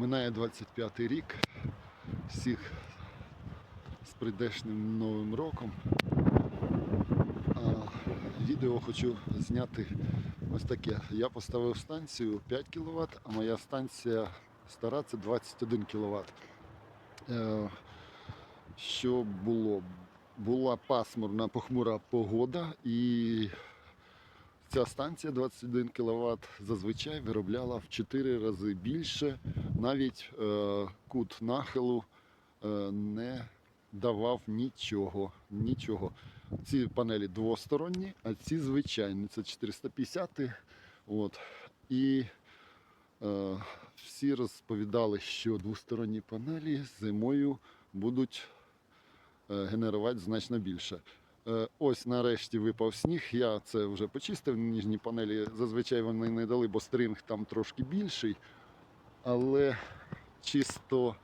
Минає 25 рік. Всіх з прийдешнім новим роком. А, відео хочу зняти ось таке. Я поставив станцію 5 кВт, а моя станція стара це 21 кВт. Е, що було? Була пасмурна похмура погода і ця станція 21 кВт зазвичай виробляла в 4 рази більше. Навіть е, кут нахилу е, не давав нічого. нічого. Ці панелі двосторонні, а ці звичайні. Це 450. От. І е, всі розповідали, що двосторонні панелі зимою будуть е, генерувати значно більше. Е, Ось нарешті випав сніг. Я це вже почистив. Ніжні панелі зазвичай вони не дали, бо стринг там трошки більший. Але чисто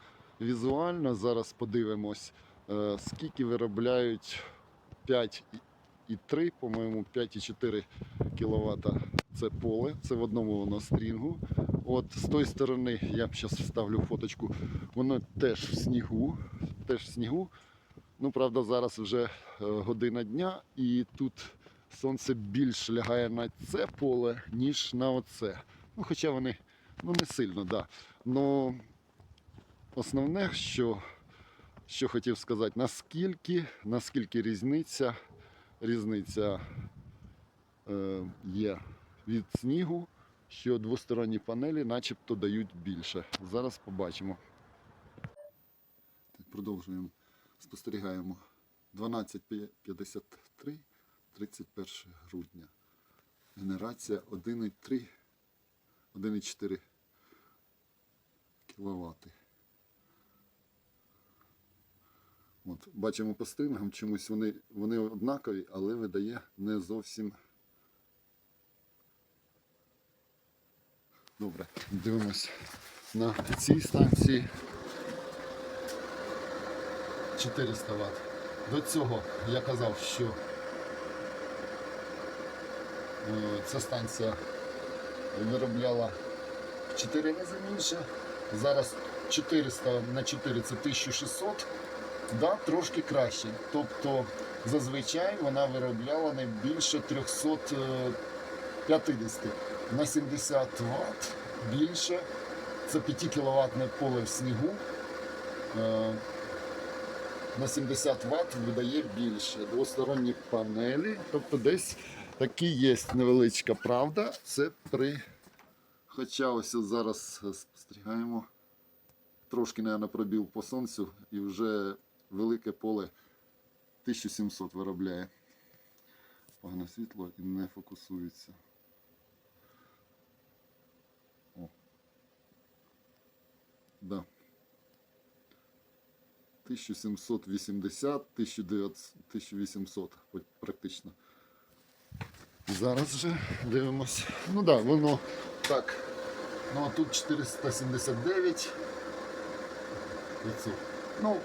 візуально зараз подивимось, е, скільки виробляють 5,3, по-моєму, 5,4 кВт. Це поле, це в одному воно стрінгу. От з тої сторони, я зараз вставлю фоточку, воно теж в снігу. Теж в снігу. Ну, правда, зараз вже е, година дня, і тут сонце більш лягає на це поле, ніж на оце. Ну, хоча вони ну, не сильно, так. Да. Но основне, що, що хотів сказати, наскільки, наскільки різниця, різниця е, є від снігу, що двосторонні панелі начебто дають більше. Зараз побачимо. Так, продовжуємо. Спостерігаємо 12.53, 31 грудня. Генерація 1,3, 1,4 кВт. От, бачимо по стрингам, чомусь вони, вони однакові, але видає не зовсім. Добре, дивимось на цій станції. 400 Вт. До цього я казав, що е, ця станція виробляла в 4 рази більше. Зараз 400 на 4 це 1600, да, трошки краще. Тобто зазвичай вона виробляла не більше 350 на 70 Вт більше. Це 5 кВт поле в снігу. Е, на 70 Вт видає більше. Двосторонні панелі. Тобто десь такі є невеличка правда. Це при. Хоча ось зараз спостерігаємо. Трошки, мабуть, пробів по сонцю і вже велике поле 1700 виробляє. Погане світло і не фокусується. О. Да. 1780, 1900, 1800 практично. Зараз вже дивимось. Ну так, да, воно так. Ну а тут 479. Ну,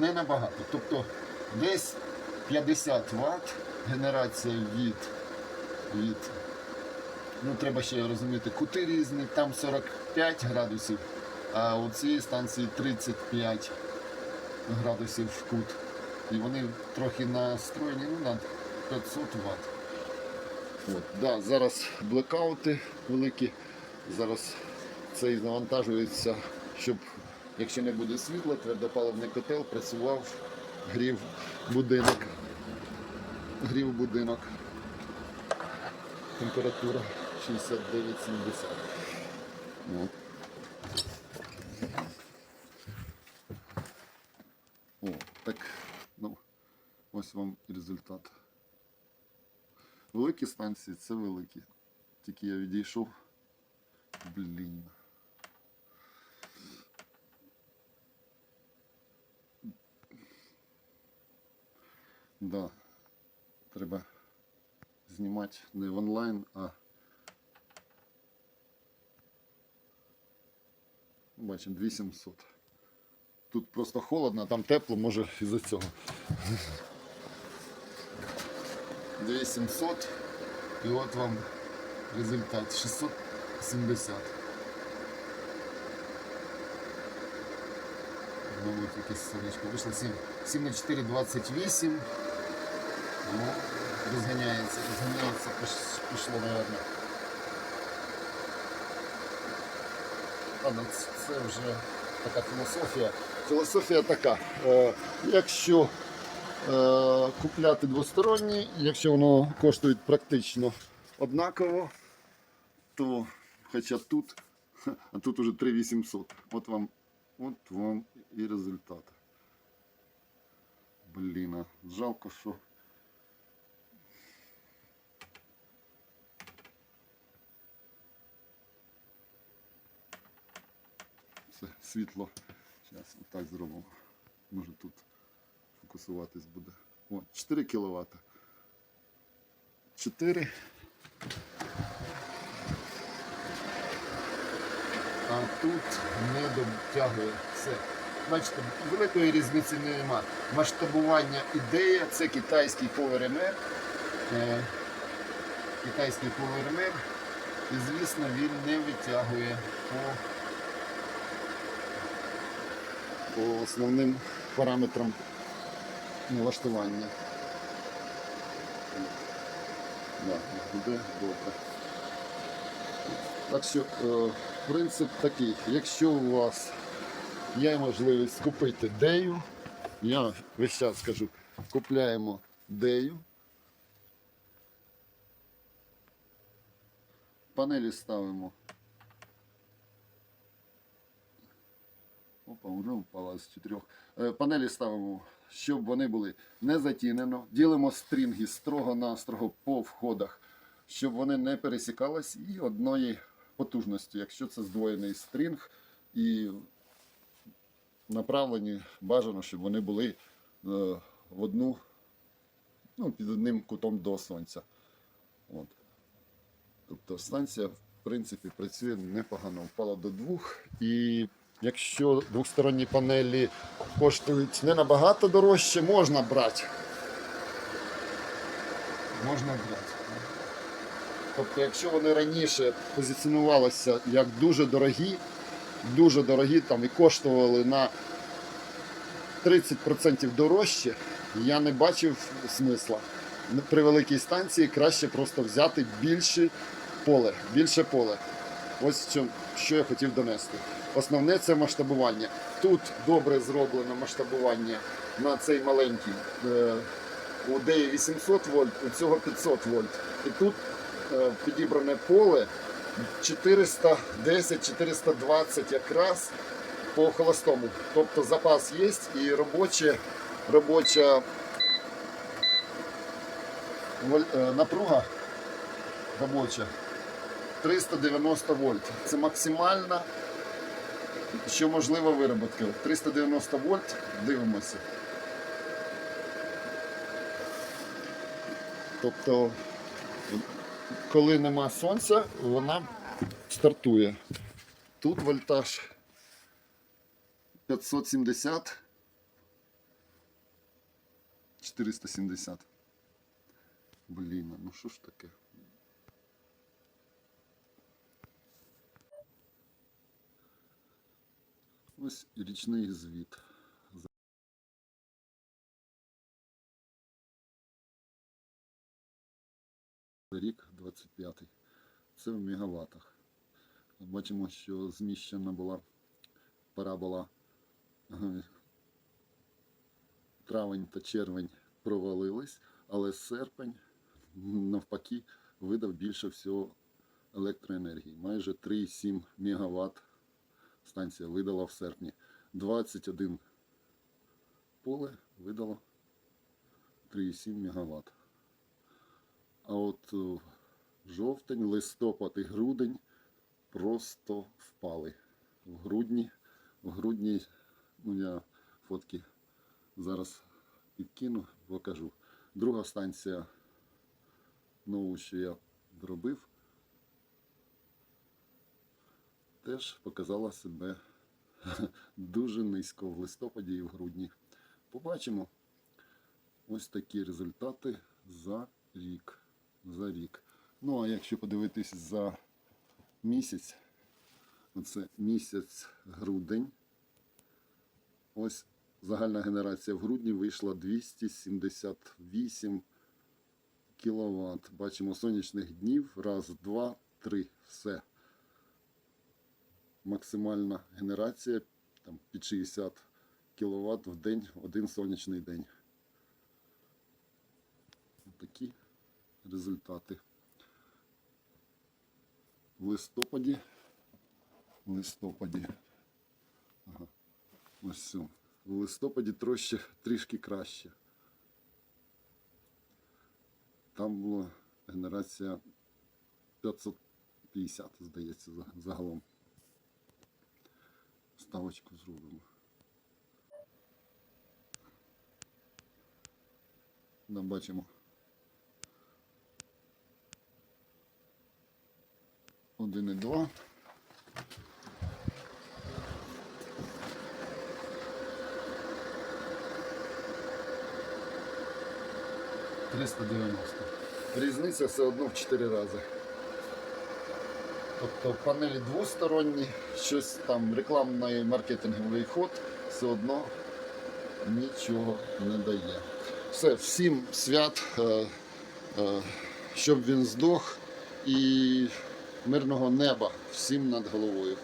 не набагато. Тобто десь 50 Вт генерація від, від ну треба ще розуміти, кути різні, там 45 градусів, а у цій станції 35 градусів в кут. І вони трохи настроєні ну, на 500 Вт. От, да, зараз блекаути великі. Зараз цей завантажується, щоб, якщо не буде світла, твердопаливний котел працював, грів будинок. Грів будинок. Температура 69-70. От. О, так, ну, ось вам результат. Великі станції це великі. Тільки я відійшов. Блін. Да. Треба знімати не в онлайн, а бачимо 2700. Тут просто холодно, а там тепло, може із-за цього. 2700 і от вам результат 670. мабуть, якесь сонечко. Вийшло 7, 7 на 4, 28. Ну, розганяється, розганяється, піш- пішло, мабуть. Ладно, це- це вже така філософія. Філософія така. Е, якщо е, купляти двосторонні, якщо воно коштує практично однаково, то хоча тут, а тут уже 3800. От вам, от вам і результат. Блін, жалко, що. Це світло. Зараз отак зробимо. Може тут фокусуватись буде. О, 4 кВт. 4. А тут не дотягує все. Бачите, великої різниці немає. Масштабування ідея це китайський. Е, китайський PowerMR. І звісно він не витягує по, по основним параметрам налаштування. Да, буде добре. Так що е, принцип такий, якщо у вас є можливість купити дею, я весь час скажу, купляємо дею. Панелі ставимо. Опа, вже впала з чотирьох. Е, Панелі ставимо, щоб вони були не затінено. Ділимо стрінги строго настрого по входах, щоб вони не пересікались і одної потужності. Якщо це здвоєний стрінг і направлені, бажано, щоб вони були е, в одну, ну, під одним кутом до сонця. От. Тобто станція, в принципі, працює непогано. Впала до двох. І якщо двосторонні панелі коштують не набагато дорожче, можна брати. Можна брати. Тобто, якщо вони раніше позиціонувалися як дуже дорогі, дуже дорогі там і коштували на 30% дорожче, я не бачив смисла. При великій станції краще просто взяти більше поле, більше поле. Ось що, що я хотів донести. Основне це масштабування. Тут добре зроблено масштабування на цей маленький. Е, у DE 800 вольт, у цього 500 вольт. І тут е, підібране поле 410-420 якраз по холостому. Тобто запас є і робоче, робоча е, напруга робоча 390 вольт. Це максимальна, що можлива вироботка. 390 вольт, дивимося. Тобто, коли нема сонця, вона стартує. Тут вольтаж 570 470. Блін, ну що ж таке? Ось і річний звіт. Рік 25. Це в мегаваттах. Бачимо, що зміщена була парабола травень та червень провалились, але серпень навпаки видав більше всього електроенергії. Майже 3,7 МВт станція видала в серпні. 21 поле видало 3,7 МВт. А от е, жовтень, листопад і грудень просто впали. В грудні, в грудні, ну я фотки зараз підкину, покажу. Друга станція, нову, що я зробив, теж показала себе дуже низько в листопаді і в грудні. Побачимо ось такі результати за рік. За рік. Ну, а якщо подивитись за місяць, оце місяць грудень. Ось загальна генерація в грудні вийшла 278 кВт. Бачимо сонячних днів. Раз, два, три. Все. Максимальна генерація там, під 60 кВт в день, один сонячний день. Такі результати. В листопаді. В листопаді. Ага. Ось все. В листопаді трохи, трішки краще. Там була генерація 550, здається, загалом. Ставочку зробимо. Там бачимо. Один і два. Триста дев'яносто. Різниця все одно в 4 рази. Тобто панелі двосторонні, щось там рекламний маркетинговий ход все одно нічого не дає. Все, всім свят, е, е, щоб він здох і мирного неба всім над головою.